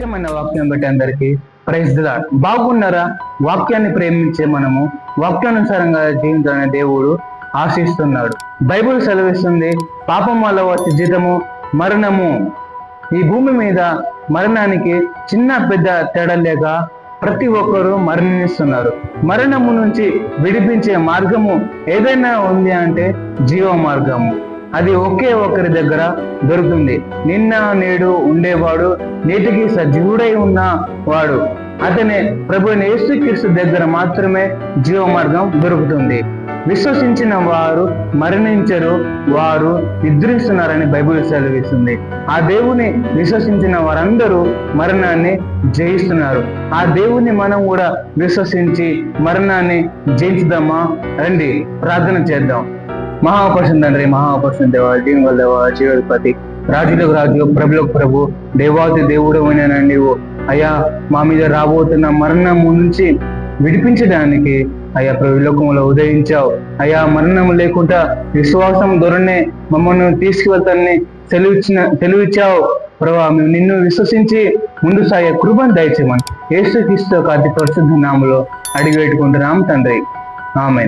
పరిచయమైన వాక్యం బట్టి అందరికి ప్రైజ్ బాగున్నారా? వాక్యాన్ని ప్రేమించే మనము వాక్యానుసారంగా జీవించాలని దేవుడు ఆశిస్తున్నాడు. బైబిల్ సెలవిస్తుంది పాపం వల్ల వచ్చే జీతము మరణము. ఈ భూమి మీద మరణానికి చిన్న పెద్ద తేడా లేక ప్రతి ఒక్కరూ మరణిస్తున్నారు. మరణము నుంచి విడిపించే మార్గము ఏదైనా ఉంది అంటే జీవ మార్గము అది ఒకే ఒకరి దగ్గర దొరుకుతుంది. నిన్న నేడు ఉండేవాడు నేటికి సజీవుడై ఉన్న వాడు అతనే ప్రభు యేసుక్రీస్తు దగ్గర మాత్రమే జీవ మార్గం దొరుకుతుంది. విశ్వసించిన వారు మరణించరు వారు నిద్రిస్తున్నారని బైబిల్ సెలవిస్తుంది. ఆ దేవుని విశ్వసించిన వారందరూ మరణాన్ని జయిస్తున్నారు. ఆ దేవుని మనం కూడా విశ్వసించి మరణాన్ని జయించుదామా? రండి ప్రార్థన చేద్దాం. మహాపరుషుని తండ్రి మహాపరుషుని దేవ జీవ దేవ జీవపతి రాజులకు రాజు ప్రభులకు ప్రభు దేవాది దేవుడు అయినా నీవు. అయ్యా మా మీద రాబోతున్న మరణము నుంచి విడిపించడానికి అయ్యా ప్రభులోకంలో ఉదయించావు. అయ్యా మరణం లేకుండా విశ్వాసం ధోరణే మమ్మల్ని తీసుకువెళ్తానని తెలివిచ్చిన తెలివిచ్చావు ప్రభా మేము నిన్ను విశ్వసించి ముందు సాగే కృపను దయచేయమని ఏసుక్రీస్తు అతి పరిశుద్ధ నామలో అడిగి పెట్టుకుంటున్నాం తండ్రి. ఆమె